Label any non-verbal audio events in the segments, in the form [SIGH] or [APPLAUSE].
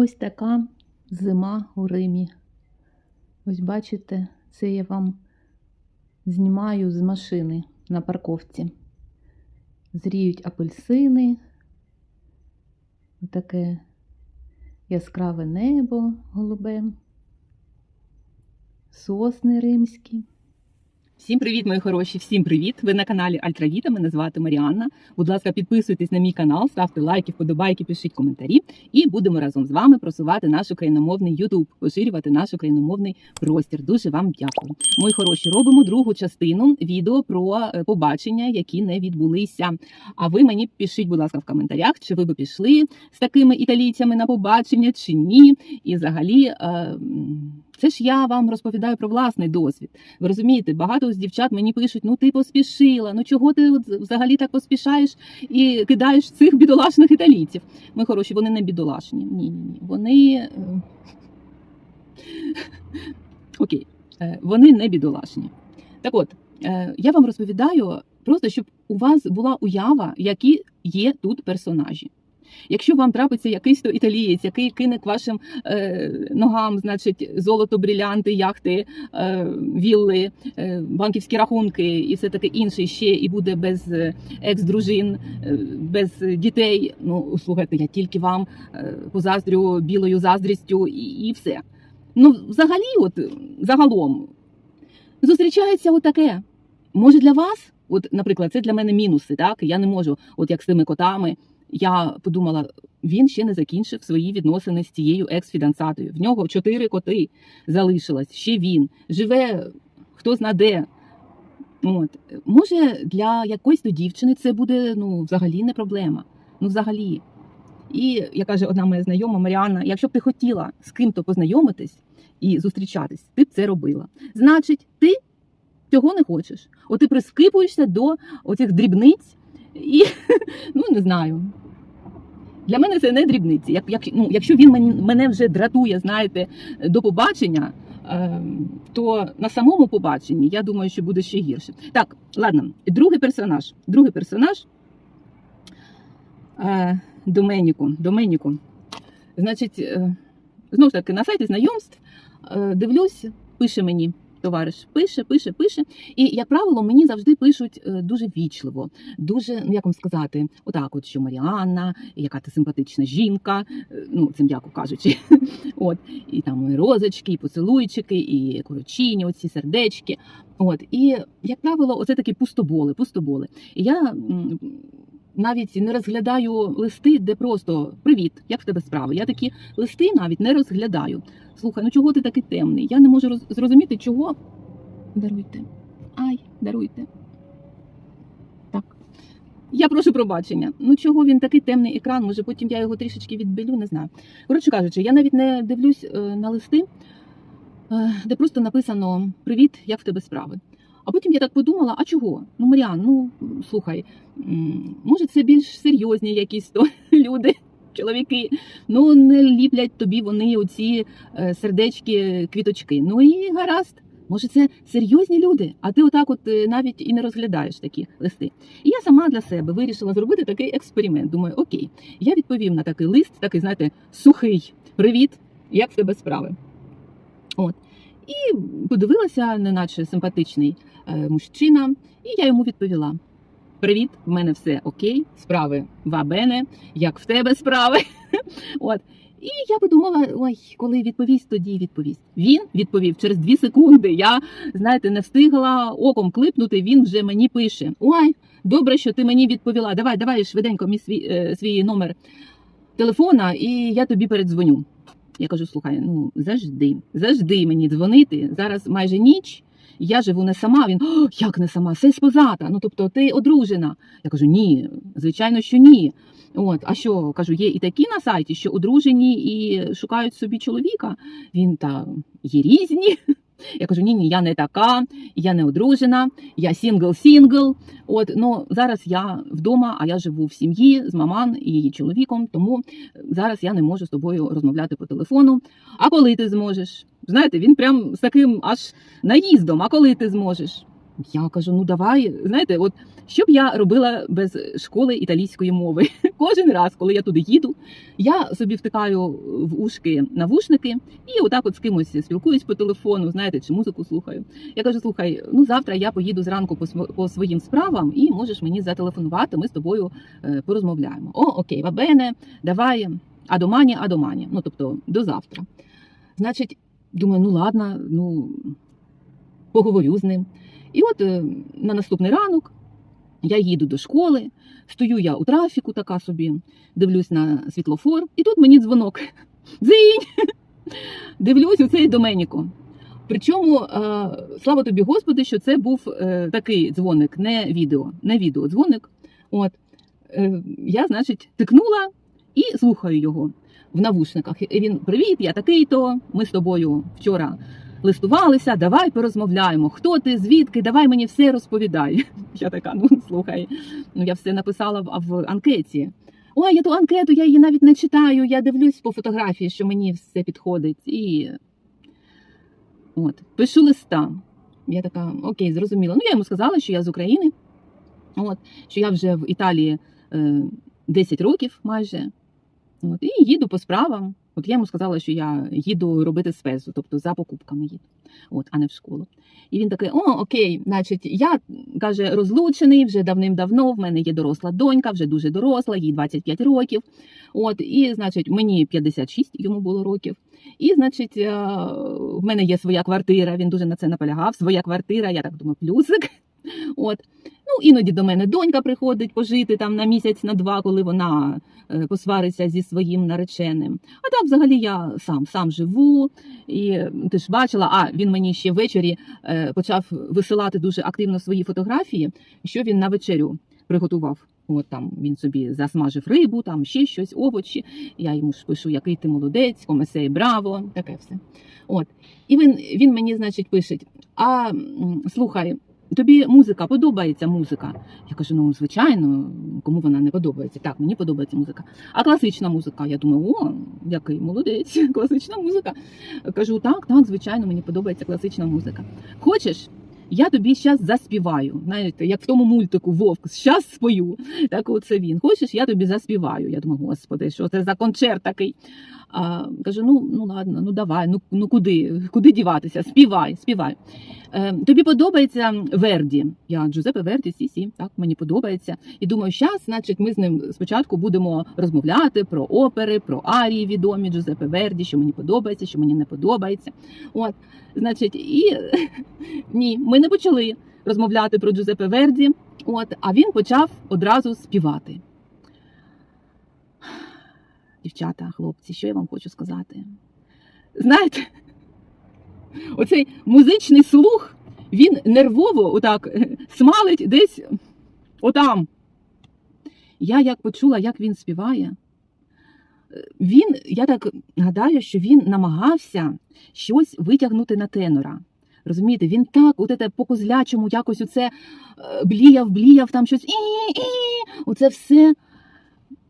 Ось така зима у Римі. Ось бачите, це я вам знімаю з машини на парковці. Зріють апельсини. Таке яскраве небо голубе, сосни римські. Всім привіт, мої хороші! Всім привіт! Ви на каналі Альтравіта. Мене звати Маріанна. Будь ласка, підписуйтесь на мій канал, ставте лайки, вподобайки, пишіть коментарі, і будемо разом з вами просувати наш україномовний YouTube, поширювати наш україномовний простір. Дуже вам дякую. Мої хороші, робимо другу частину відео про е, побачення, які не відбулися. А ви мені пишіть, будь ласка, в коментарях, чи ви би пішли з такими італійцями на побачення, чи ні. І взагалі. е, Це ж я вам розповідаю про власний досвід. Ви розумієте, багато з дівчат мені пишуть: ну ти поспішила, ну чого ти от взагалі так поспішаєш і кидаєш цих бідолашних італійців. Ми хороші, вони не бідолашні. Ні, ні, ні. Вони. е, [LAUGHS] Окей, Е, вони не бідолашні. Так от, е, я вам розповідаю просто, щоб у вас була уява, які є тут персонажі. Якщо вам трапиться якийсь то італієць, який кине к вашим е, ногам, значить, золото, брілянти, яхти, е, вілли, е, банківські рахунки і все таке інше ще, і буде без е, екс-дружин, е, без дітей. Ну, слухайте, я тільки вам е, позаздрю білою заздрістю і, і все. Ну, взагалі, от загалом, зустрічається отаке. Може, для вас, от, наприклад, це для мене мінуси, так? Я не можу, от як з тими котами. Я подумала, він ще не закінчив свої відносини з цією екс-фідансатою. В нього чотири коти залишилось, ще він живе хто зна де. От. Може, для якоїсь то дівчини це буде ну, взагалі не проблема. Ну, взагалі. І як каже одна моя знайома Маріанна, якщо б ти хотіла з ким-то познайомитись і зустрічатись, ти б це робила. Значить, ти цього не хочеш. От ти прискипуєшся до оцих дрібниць і [LAUGHS] ну не знаю. Для мене це не дрібниці. Як, як, ну, якщо він мен- мене вже дратує, знаєте, до побачення, е, то на самому побаченні я думаю, що буде ще гірше. Так, ладно, другий персонаж. Другий персонаж е, Доменіку. Доменіку. Значить, е, знову ж таки, на сайті знайомств е, дивлюсь, пише мені. Товариш пише, пише, пише. І, як правило, мені завжди пишуть е, дуже вічливо, дуже, ну як вам сказати, отак, от що Маріанна, яка ти симпатична жінка, е, ну це м'яко кажучи. [LAUGHS] От, і там і розочки, і поцілуйчики, і корочині, оці сердечки. От, і, як правило, оце такі пустоболи, пустоболи. І я навіть не розглядаю листи, де просто привіт, як в тебе справи. Я такі листи навіть не розглядаю. Слухай, ну чого ти такий темний? Я не можу роз- зрозуміти, чого. Даруйте. Ай, даруйте. Так. Я прошу пробачення. Ну чого він такий темний екран? Може потім я його трішечки відбілю, не знаю. Коротше кажучи, я навіть не дивлюсь е, на листи, е, де просто написано Привіт, як в тебе справи. А потім я так подумала: а чого? Ну, Маріан, ну слухай, може, це більш серйозні якісь то [LAUGHS] люди, чоловіки. Ну, не ліплять тобі вони оці е, сердечки, квіточки. Ну і гаразд. Може, це серйозні люди, а ти отак, от е, навіть і не розглядаєш такі листи. І я сама для себе вирішила зробити такий експеримент. Думаю, окей, я відповім на такий лист, такий, знаєте, сухий. Привіт, як в тебе справи? От. І подивилася, неначе симпатичний мужчина, і я йому відповіла: Привіт, в мене все окей, справи вабене, як в тебе справи. [LAUGHS] От. І я подумала, ой, коли відповість, тоді відповість. Він відповів через дві секунди. Я, знаєте, не встигла оком клипнути, він вже мені пише: Ой, добре, що ти мені відповіла. Давай, давай швиденько мій свій, е, свій номер телефона, і я тобі передзвоню. Я кажу: слухай, ну завжди, завжди мені дзвонити. Зараз майже ніч. Я живу не сама. Він О, як не сама? Sei спозата. Ну тобто ти одружена. Я кажу, ні, звичайно, що ні. От, а що кажу, є і такі на сайті, що одружені і шукають собі чоловіка. Він та є різні. Я кажу, ні, ні, я не така, я не одружена, я сінгл-сінгл. От ну зараз я вдома, а я живу в сім'ї з маман і її чоловіком, тому зараз я не можу з тобою розмовляти по телефону. А коли ти зможеш? Знаєте, він прям з таким аж наїздом. А коли ти зможеш? Я кажу: ну давай, знаєте, от що б я робила без школи італійської мови? [LAUGHS] Кожен раз, коли я туди їду, я собі втикаю в ушки навушники і отак от з кимось спілкуюсь по телефону, знаєте, чи музику слухаю. Я кажу: слухай, ну завтра я поїду зранку по, своїм справам, і можеш мені зателефонувати. Ми з тобою е, порозмовляємо. О, окей, вабене, давай, а домані, а домані. Ну тобто до завтра. Значить, думаю, ну ладно, ну поговорю з ним. І от е, на наступний ранок я їду до школи, стою я у трафіку, така собі, дивлюсь на світлофор, і тут мені дзвонок. [LAUGHS] Дзинь! [LAUGHS] Дивлюсь у цей Доменіко. Причому, е, слава тобі, Господи, що це був е, такий дзвоник, не відео, не відео дзвоник. От я, значить, тикнула і слухаю його в навушниках. І він: Привіт, я такий-то. Ми з тобою вчора листувалися, давай порозмовляємо. Хто ти, звідки? Давай мені все розповідай. [LAUGHS] Я така, ну слухай, ну я все написала в, в анкеті. Ой, я ту анкету, я її навіть не читаю. Я дивлюсь по фотографії, що мені все підходить. І от, пишу листа. Я така, окей, зрозуміла. Ну, я йому сказала, що я з України, от, що я вже в Італії е, 10 років майже. От, і їду по справам. От я йому сказала, що я їду робити спезу, тобто за покупками їду, от, а не в школу. І він такий: о, окей, значить, я каже, розлучений вже давним-давно. В мене є доросла донька, вже дуже доросла, їй 25 років. От, і, значить, мені 56 йому було років. І, значить, е, в мене є своя квартира. Він дуже на це наполягав. Своя квартира, я так думаю, плюсик. От. Ну, іноді до мене донька приходить пожити там на місяць, на два, коли вона е, посвариться зі своїм нареченим. А так, взагалі, я сам сам живу. І ти ж бачила, а він мені ще ввечері е, почав висилати дуже активно свої фотографії, що він на вечерю приготував. От там він собі засмажив рибу, там ще щось, овочі. Я йому ж пишу, який ти молодець, комесей, браво, таке все. От. І він, він мені, значить, пише: а слухай, тобі музика подобається музика? Я кажу, ну звичайно, кому вона не подобається. Так, мені подобається музика. А класична музика? Я думаю, о, який молодець, [LAUGHS] класична музика. Кажу, так, так, звичайно, мені подобається класична музика. Хочеш? Я тобі зараз заспіваю. Знаєте, як в тому мультику Вовк, зараз спою. Так оце він. Хочеш, я тобі заспіваю. Я думаю, господи, що це за концерт такий? А, кажу, ну, ну ладно, ну давай, ну, ну куди? Куди діватися? Співай, співай. Е, тобі подобається Верді? Я Джузеппе Верді, сі, сі, так, мені подобається. І думаю, зараз, значить, ми з ним спочатку будемо розмовляти про опери, про арії відомі Джузеппе Верді, що мені подобається, що мені не подобається. От, значить, і [LAUGHS] ні, ми не почали розмовляти про Джузеппе Верді, от, а він почав одразу співати. Дівчата, хлопці, що я вам хочу сказати? Знаєте, [LAUGHS] оцей музичний слух, він нервово отак [LAUGHS] смалить десь отам. Я як почула, як він співає, він, я так гадаю, що він намагався щось витягнути на тенора. Розумієте, він так, от це по козлячому якось оце е, бліяв, бліяв, там щось і, оце все.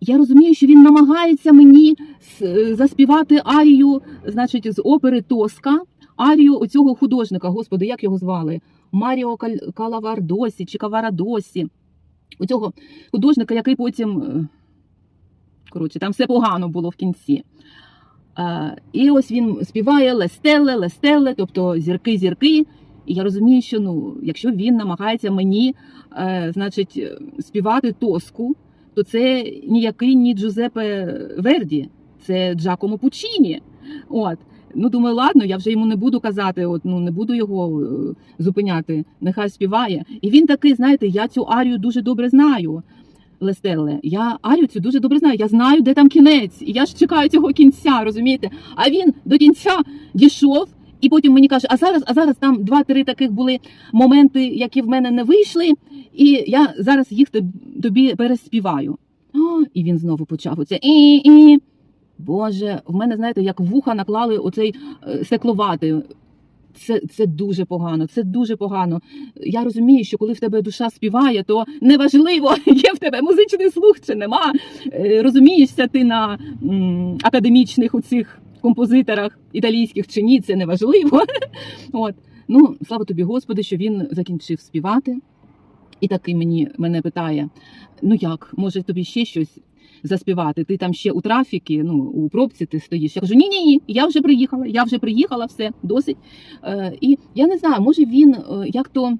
Я розумію, що він намагається мені е, заспівати арію, значить, з опери Тоска, арію оцього художника, господи, як його звали? Маріо Калавардосі чи Каварадосі. Оцього художника, який потім. е, Коротше, там все погано було в кінці. Е, І ось він співає Лестеле, Лестеле, тобто зірки, зірки. І я розумію, що ну, якщо він намагається мені, значить, співати тоску, то це ніякий ні Джузепе Верді, це Джакомо Пучіні. От. Ну, думаю, ладно, я вже йому не буду казати, от, ну не буду його е, зупиняти, нехай співає. І він такий, знаєте, я цю арію дуже добре знаю. Лестелле, я Арію цю дуже добре знаю. Я знаю, де там кінець, і я ж чекаю цього кінця, розумієте? А він до кінця дійшов, і потім мені каже: а зараз, а зараз там два-три таких були моменти, які в мене не вийшли, і я зараз їх тобі переспіваю. О, і він знову почав оце і, і. Боже, в мене, знаєте, як вуха наклали оцей е, стекловатий. Це, це дуже погано, це дуже погано. Я розумію, що коли в тебе душа співає, то неважливо, [LAUGHS] є в тебе музичний слух чи нема. Е, Розумієшся ти на м, академічних у цих композиторах італійських чи ні, це неважливо. [LAUGHS] От. Ну, слава тобі, Господи, що він закінчив співати. І такий мені мене питає: ну як, може тобі ще щось заспівати? Ти там ще у трафікі, ну у пробці ти стоїш. Я кажу, ні, ні, ні, я вже приїхала, я вже приїхала, все досить. Е, і я не знаю, може він е, як то.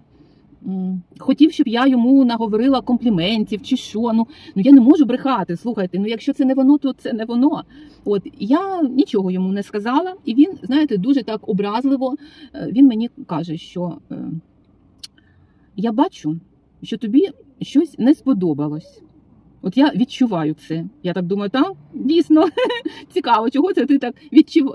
Хотів, щоб я йому наговорила компліментів чи що. Ну, ну я не можу брехати. Слухайте, ну якщо це не воно, то це не воно. От я нічого йому не сказала, і він, знаєте, дуже так образливо. е, Він мені каже, що е, я бачу, що тобі щось не сподобалось. От я відчуваю це. Я так думаю, так, дійсно [LAUGHS] цікаво, чого це ти так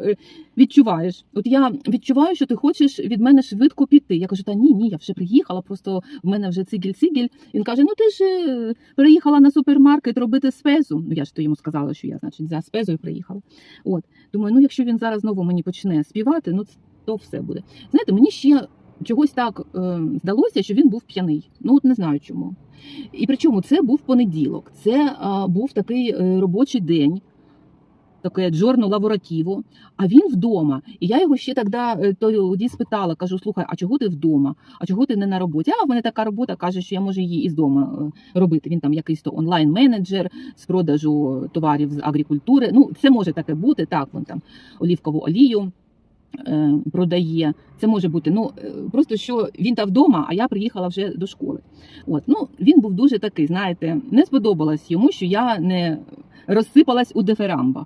е, відчуваєш. От я відчуваю, що ти хочеш від мене швидко піти. Я кажу, та ні, ні, я вже приїхала, просто в мене вже цигіль-цигіль. Він каже: Ну ти ж е, приїхала на супермаркет робити спезу. Ну я ж то йому сказала, що я, значить, за спезою приїхала. От думаю, ну якщо він зараз знову мені почне співати, ну то все буде. Знаєте, мені ще чогось так е, здалося, що він був п'яний. Ну от не знаю чому. І причому це був понеділок, це а, був такий е, робочий день, таке джорно лаборативо, а він вдома. І я його ще тоді, е, спитала, кажу: слухай, а чого ти вдома? А чого ти не на роботі? А в мене така робота каже, що я можу її із дому е, робити. Він там якийсь то онлайн-менеджер з продажу товарів з агрикультури. Ну, це може таке бути. Так, він там олівкову олію е, продає. Це може бути. Ну е, просто що він там вдома, а я приїхала вже до школи. От ну він був дуже такий, знаєте, не сподобалось йому, що я не розсипалась у дифирамбах.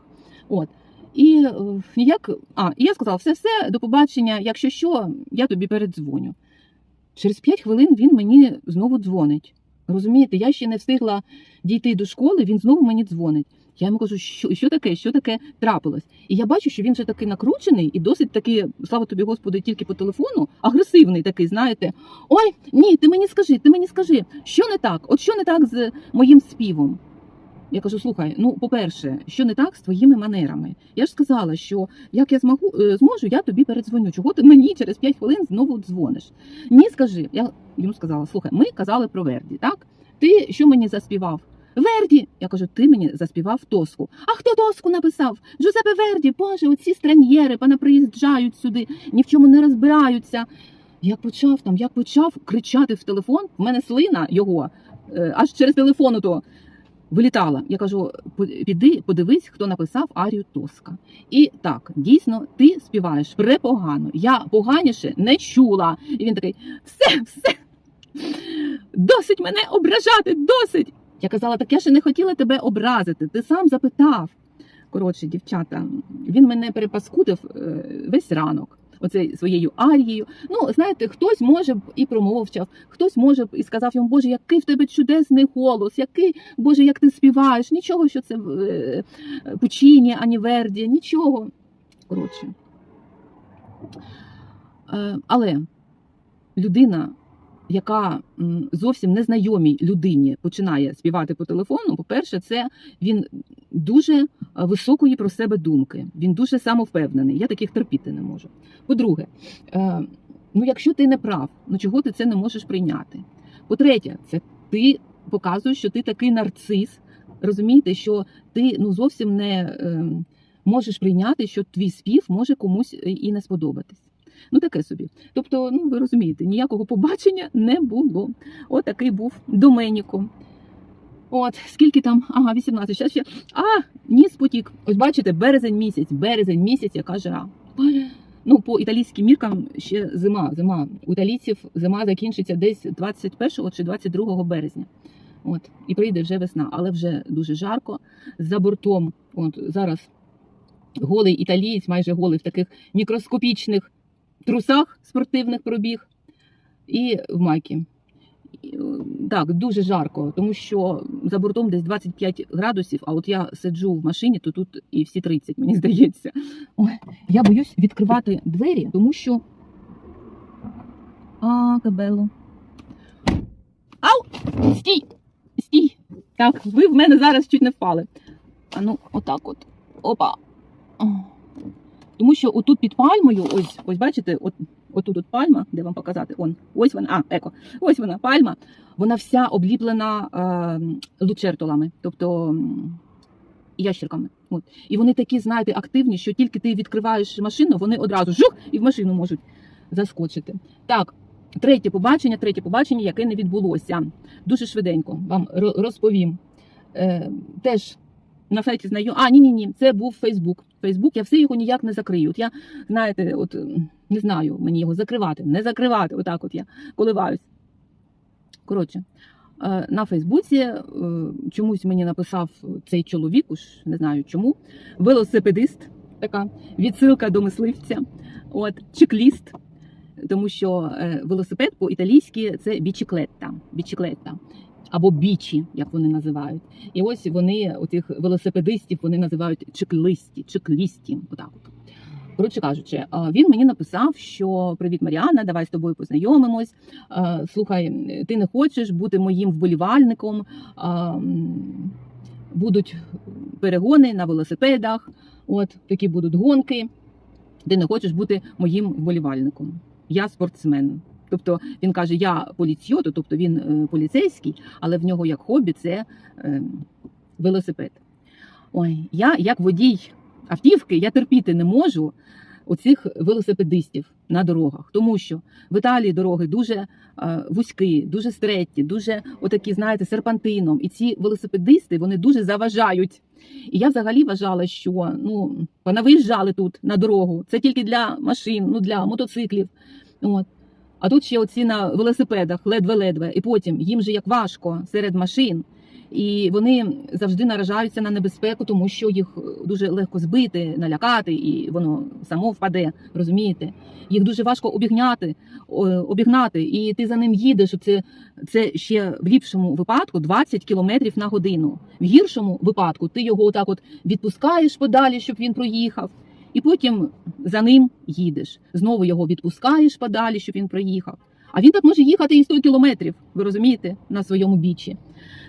От. І е, ніяк, а, я сказала, все, все, до побачення. Якщо що, я тобі передзвоню. Через 5 хвилин він мені знову дзвонить. Розумієте, я ще не встигла дійти до школи, він знову мені дзвонить. Я йому кажу, що, що таке, що таке трапилось. І я бачу, що він вже такий накручений і досить такий, слава тобі, Господи, тільки по телефону, агресивний такий, знаєте. Ой, ні, ти мені скажи, ти мені скажи, що не так? От що не так з моїм співом? Я кажу, слухай, ну по-перше, що не так з твоїми манерами? Я ж сказала, що як я змогу е, зможу, я тобі передзвоню. Чого ти мені через 5 хвилин знову дзвониш? Ні, скажи. Я йому сказала: слухай, ми казали про Верді, так? Ти що мені заспівав? Верді! Я кажу, ти мені заспівав тоску. А хто тоску написав? Джузепе Верді, Боже, оці стран'єри пана приїжджають сюди, ні в чому не розбираються. Як почав там, як почав кричати в телефон, в мене слина його е, аж через телефону то вилітала. Я кажу: піди, подивись, хто написав Арію Тоска. І так, дійсно, ти співаєш препогано. Я поганіше не чула. І він такий: все, все, досить мене ображати, досить. Я казала, так я ще не хотіла тебе образити. Ти сам запитав. Коротше, дівчата, він мене перепаскудив е, весь ранок. Оце своєю арією. Ну, знаєте, хтось може б і промовчав, хтось може б і сказав йому, Боже, який в тебе чудесний голос, який, Боже, як ти співаєш, нічого, що це е, Пучині, ані Верді, нічого. Коротше. Е, але людина, яка зовсім незнайомій людині починає співати по телефону, по-перше, це він дуже е, високої про себе думки. Він дуже самовпевнений. Я таких терпіти не можу. По-друге, е, ну якщо ти не прав, ну чого ти це не можеш прийняти? По-третє, це ти показуєш, що ти такий нарцис. Розумієте, що ти ну зовсім не е, можеш прийняти, що твій спів може комусь е, і не сподобатись. Ну таке собі. Тобто, ну ви розумієте, ніякого побачення не було. От такий був Доменіко. От, скільки там? Ага, 18. Зараз ще. А, ніс потік. Ось бачите, березень місяць, березень місяць, яка жара. Ну, по італійським міркам ще зима. Зима. У італійців зима закінчиться десь 21 чи 22 березня. От, і прийде вже весна, але вже дуже жарко. За бортом, от зараз голий італієць, майже голий в таких мікроскопічних трусах спортивних пробіг і в майці. Е, Так, дуже жарко, тому що за бортом десь 25 градусів, а от я сиджу в машині, то тут і всі 30, мені [LAUGHS] здається. Ой, я боюсь відкривати двері, тому що. А, кабело. Ау! Стій! Стій! Так, ви в мене зараз чуть не впали. А ну, отак от. Опа. Тому що отут під пальмою, ось, ось бачите, от, отут от пальма, де вам показати, он, ось вона, а, еко, ось вона, пальма, вона вся обліплена е, лучертолами, тобто ящерками. От. І вони такі, знаєте, активні, що тільки ти відкриваєш машину, вони одразу жух і в машину можуть заскочити. Так, третє побачення, третє побачення, яке не відбулося. Дуже швиденько вам розповім. Е, теж на сайті знайом. А, ні, ні, ні, це був Фейсбук. Фейсбук, я все його ніяк не закрию. От я, знаєте, от не знаю мені його закривати, не закривати. Отак от я коливаюсь. Коротше, е, на Фейсбуці е, чомусь мені написав цей чоловік, уж не знаю чому, велосипедист, така відсилка до мисливця, от, чекліст, тому що е, велосипед по-італійськи це бічіклетта, бічіклетта. Або бічі, як вони називають. І ось вони, оцих велосипедистів, вони називають чеклисті, чеклісті. Отак от. Коротше кажучи, е, він мені написав, що привіт, Маріана, давай з тобою познайомимось. Е, Слухай, ти не хочеш бути моїм вболівальником. е, Будуть перегони на велосипедах, от такі будуть гонки. Ти не хочеш бути моїм вболівальником. Я спортсмен. Тобто він каже, я поліцйото, тобто він е, поліцейський, але в нього як хобі це е, велосипед. Ой, я як водій автівки, я терпіти не можу оцих велосипедистів на дорогах, тому що в Італії дороги дуже е, вузькі, дуже стретті, дуже отакі, знаєте, серпантином. І ці велосипедисти вони дуже заважають. І я взагалі вважала, що ну понавиїжджали тут на дорогу. Це тільки для машин, ну для мотоциклів. От. А тут ще оці на велосипедах, ледве-ледве. І потім їм же як важко серед машин. І вони завжди наражаються на небезпеку, тому що їх дуже легко збити, налякати, і воно само впаде. Розумієте? Їх дуже важко обігняти, обігнати, і ти за ним їдеш. Це, це ще в ліпшому випадку 20 кілометрів на годину. В гіршому випадку ти його отак от відпускаєш подалі, щоб він проїхав, і потім за ним їдеш. Знову його відпускаєш подалі, щоб він проїхав. А він так може їхати і 100 кілометрів, ви розумієте, на своєму бічі.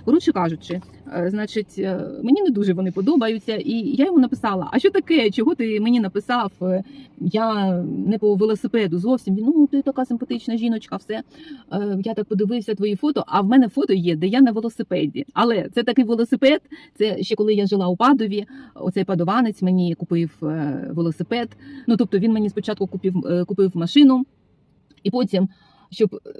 Коротше кажучи, е, значить, е, мені не дуже вони подобаються, і я йому написала: а що таке? Чого ти мені написав? Е, Я не по велосипеду зовсім. Він ну ти така симпатична жіночка, все. Я так подивився твої фото. А в мене фото є, де я на велосипеді. Але це такий велосипед. Це ще коли я жила у Падові. Оцей падованець мені купив велосипед. Ну тобто він мені спочатку купив, купив машину, і потім. Щоб е,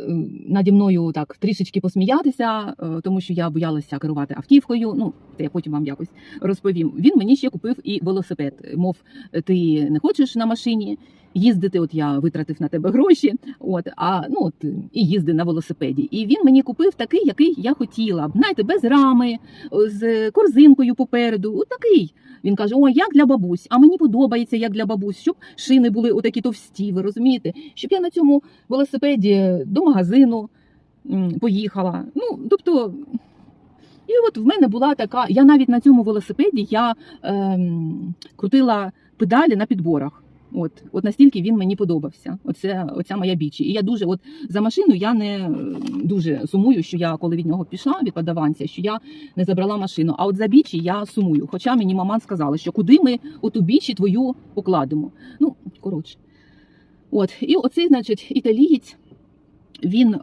наді мною так трішечки посміятися, е, тому що я боялася керувати автівкою. Ну це я потім вам якось розповім. Він мені ще купив і велосипед. Мов, ти не хочеш на машині їздити? От я витратив на тебе гроші. От а ну от і їзди на велосипеді. І він мені купив такий, який я хотіла. Знаєте, без рами, з корзинкою попереду. От такий. Він каже: О, як для бабусь, а мені подобається як для бабусь, щоб шини були отакі товсті, ви розумієте? Щоб я на цьому велосипеді до магазину поїхала. Ну, тобто, і от в мене була така. Я навіть на цьому велосипеді я ем, крутила педалі на підборах. От, от настільки він мені подобався. Оце, оця моя бічі. І я дуже, от за машину я не е, дуже сумую, що я коли від нього пішла від подаванця, що я не забрала машину. А от за бічі я сумую. Хоча мені мама сказала, що куди ми оту бічі твою покладемо. Ну, коротше. От, і оцей, значить, італієць. Він е,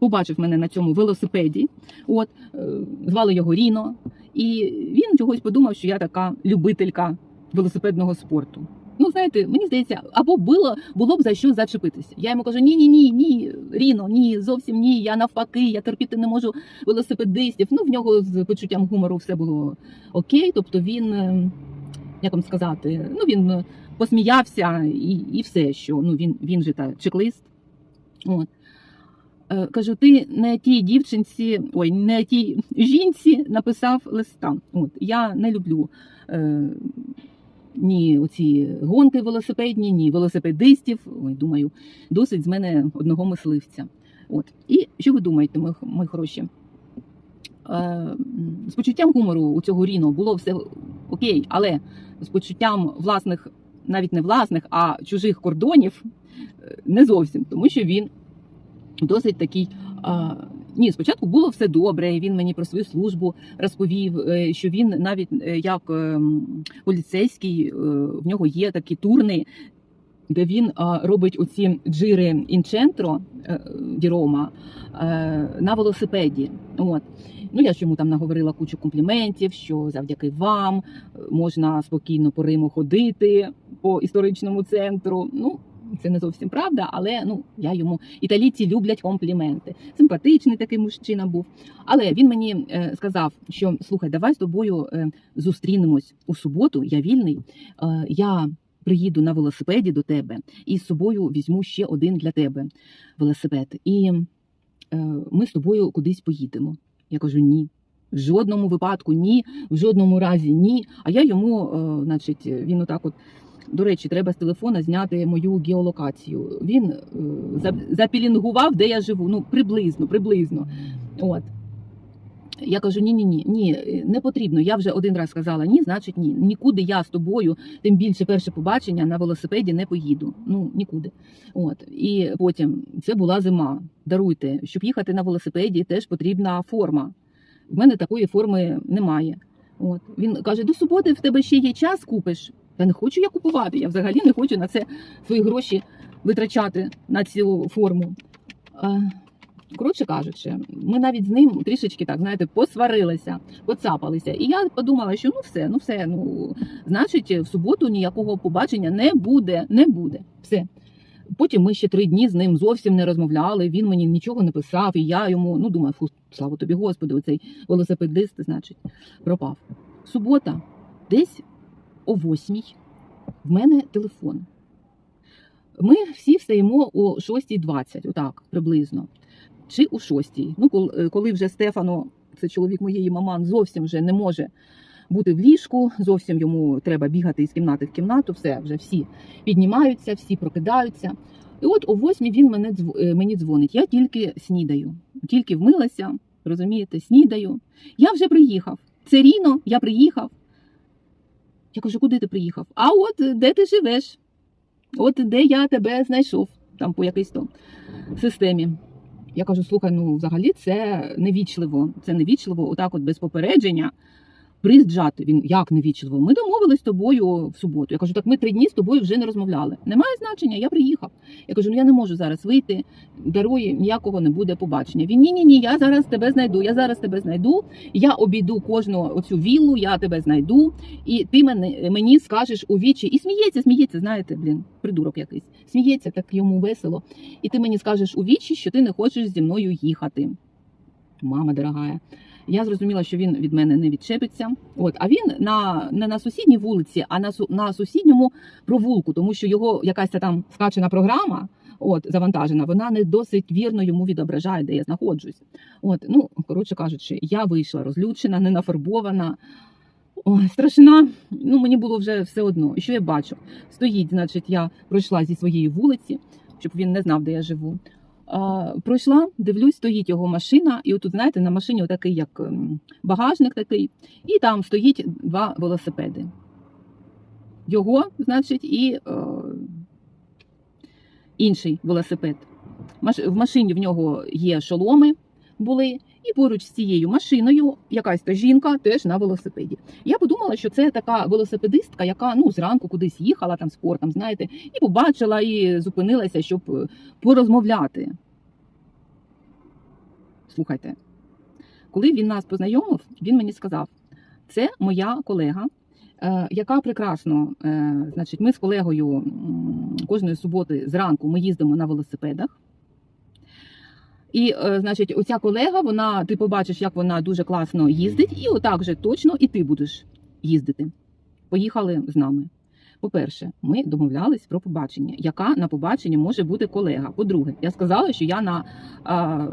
побачив мене на цьому велосипеді, от е, звали його Ріно, і він чогось подумав, що я така любителька велосипедного спорту. Ну, знаєте, мені здається, або було, було б за що зачепитися. Я йому кажу: ні, ні, ні, ні, Ріно, ні, зовсім ні. Я навпаки, я терпіти не можу велосипедистів. Ну, в нього з почуттям гумору все було окей. Тобто він, е, як вам сказати, ну він посміявся і, і все, що ну він, він же та чеклист. От. Е, Кажу, ти не тій дівчинці, ой, не тій жінці написав листа. От я не люблю е, ні оці гонки велосипедні, ні велосипедистів. Ой, думаю, досить з мене одного мисливця. От і що ви думаєте, мої, мої хороші? Е, з почуттям гумору у цього Ріно було все окей, але з почуттям власних, навіть не власних, а чужих кордонів е, не зовсім, тому що він досить такий. Ні, спочатку було все добре. Він мені про свою службу розповів, е, що він навіть е, як ем, поліцейський, е, в нього є такі турни, де він робить оці джири інчентро ді Рома е, на велосипеді. От. Ну, я ж йому там наговорила кучу компліментів, що завдяки вам можна спокійно по Риму ходити по історичному центру. Ну, це не зовсім правда, але ну я йому італійці люблять компліменти. Симпатичний такий мужчина був. Але він мені е, сказав, що слухай, давай з тобою е, зустрінемось у суботу. Я вільний. Е, я приїду на велосипеді до тебе і з собою візьму ще один для тебе велосипед. І е, ми з тобою кудись поїдемо. Я кажу, ні. В жодному випадку ні, в жодному разі ні. А я йому, е, значить, він отак от. До речі, треба з телефона зняти мою геолокацію. Він е, запілінгував, де я живу. Ну, приблизно, приблизно. От. Я кажу: ні, ні, ні, ні, не потрібно. Я вже один раз сказала ні, значить ні. Нікуди я з тобою, тим більше перше побачення на велосипеді не поїду. Ну нікуди. От і потім це була зима. Даруйте, щоб їхати на велосипеді, теж потрібна форма. В мене такої форми немає. От він каже: до суботи в тебе ще є час, купиш. Я не хочу я купувати. Я взагалі не хочу на це свої гроші витрачати на цю форму. Коротше кажучи, ми навіть з ним трішечки так, знаєте, посварилися, поцапалися. І я подумала, що ну все, ну все, ну значить, в суботу ніякого побачення не буде, не буде. Все. Потім ми ще три дні з ним зовсім не розмовляли. Він мені нічого не писав, і я йому ну думаю, фу, слава тобі, Господи, оцей велосипедист, значить, пропав. Субота, десь о восьмій, в мене телефон. Ми всі встаємо о 6.20, отак приблизно. Чи о 6. Ну, е, коли вже Стефано, це чоловік моєї маман, зовсім вже не може бути в ліжку, зовсім йому треба бігати із кімнати в кімнату, все, вже всі піднімаються, всі прокидаються. І от о 8 він мене е, мені дзвонить. Я тільки снідаю, тільки вмилася, розумієте, снідаю. Я вже приїхав. Це Ріно, я приїхав. Я кажу, куди ти приїхав? А от е, де ти живеш? От де я тебе знайшов, там по якійсь то системі. Я кажу: слухай, ну взагалі це невічливо. Це невічливо, отак, от без попередження. Приїжджати. Він як невічливо? Ми домовились з тобою в суботу. Я кажу, так ми три дні з тобою вже не розмовляли. Немає значення, я приїхав. Я кажу, ну я не можу зараз вийти. Герої ніякого не буде побачення. Він ні, ні, ні, я зараз тебе знайду. Я зараз тебе знайду. Я обійду кожну оцю віллу, я тебе знайду, і ти мене мені скажеш у вічі. І сміється, сміється, знаєте, блін, придурок якийсь. Сміється так йому весело. І ти мені скажеш у вічі, що ти не хочеш зі мною їхати. Мама дорогая. Я зрозуміла, що він від мене не відчепиться. От, а він на не на сусідній вулиці, а на на сусідньому провулку, тому що його якась там скачена програма. От завантажена, вона не досить вірно йому відображає, де я знаходжусь. От, ну коротше кажучи, я вийшла розлючена, ненафарбована. Страшна. Ну мені було вже все одно. І що я бачу? Стоїть, значить, я пройшла зі своєї вулиці, щоб він не знав, де я живу. А, пройшла, дивлюсь, стоїть його машина, і отут, знаєте, на машині отакий, як ем, багажник такий, і там стоїть два велосипеди. Його, значить, і е, інший велосипед. Маш- В машині в нього є шоломи були, і поруч з цією машиною якась та жінка теж на велосипеді. Я подумала, що це така велосипедистка, яка ну зранку кудись їхала там спортом, знаєте, і побачила, і зупинилася, щоб е, порозмовляти. Слухайте, коли він нас познайомив, він мені сказав: це моя колега. е, Яка прекрасно, е, значить, ми з колегою кожної суботи зранку ми їздимо на велосипедах. І, е, значить, оця колега, вона, ти побачиш, як вона дуже класно їздить, і отак же точно і ти будеш їздити. Поїхали з нами. По-перше, ми домовлялись про побачення, яка на побаченні може бути колега. По-друге, я сказала, що я на а,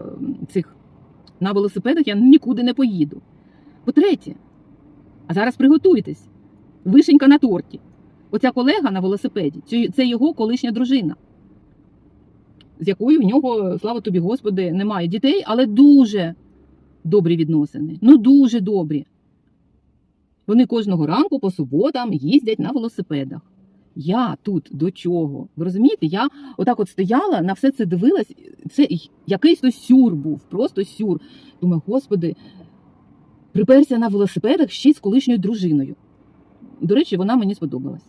цих на велосипедах я нікуди не поїду. По-третє, а зараз приготуйтесь. Вишенька на торті. Оця колега на велосипеді, це- це його колишня дружина з якою в нього, слава тобі, Господи, немає дітей, але дуже добрі відносини. Ну дуже добрі. Вони кожного ранку по суботам їздять на велосипедах. Я тут до чого? Ви розумієте? Я отак от стояла, на все це дивилась. Це якийсь то сюр був, просто сюр. Думаю, господи, приперся на велосипедах ще з колишньою дружиною. До речі, вона мені сподобалась.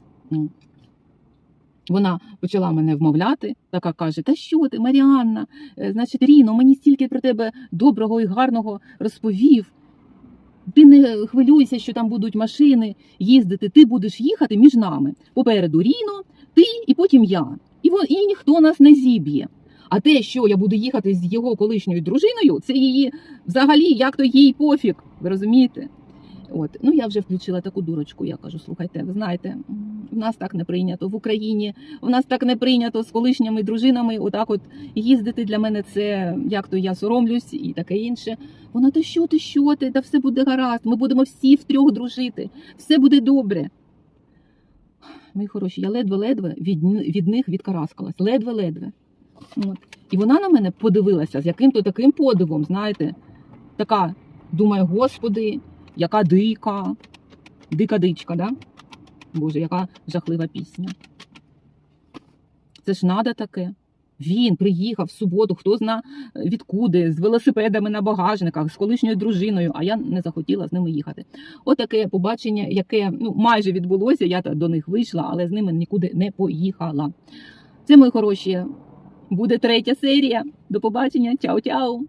Вона почала мене вмовляти, така каже: Та що ти, Маріанна? Е, Значить, Ріно, мені стільки про тебе доброго і гарного розповів. Ти не хвилюйся, що там будуть машини їздити. Ти будеш їхати між нами. Попереду Ріно, ти і потім я. і, вон, і ніхто нас не зіб'є. А те, що я буду їхати з його колишньою дружиною, це її взагалі як то їй пофіг. Ви розумієте? От, ну я вже включила таку дурочку. Я кажу: слухайте, ви знаєте, в нас так не прийнято в Україні. В нас так не прийнято з колишніми дружинами. Отак, от їздити для мене це як то я соромлюсь і таке інше. Вона то що, ти що ти? Та все буде гаразд. Ми будемо всі втрьох дружити. Все буде добре. Мої хороші, я ледве-ледве від, від них відкараскалась. Ледве-ледве. От. І вона на мене подивилася з яким-то таким подивом, знаєте, така, думає, господи, яка дика, дика дичка, да? Боже, яка жахлива пісня. Це ж надо таке. Він приїхав в суботу, хто зна відкуди, з велосипедами на багажниках, з колишньою дружиною, а я не захотіла з ними їхати. Отаке побачення, яке ну, майже відбулося, я до них вийшла, але з ними нікуди не поїхала. Це мої хороші. Буде третя серія. До побачення. Чао-чао.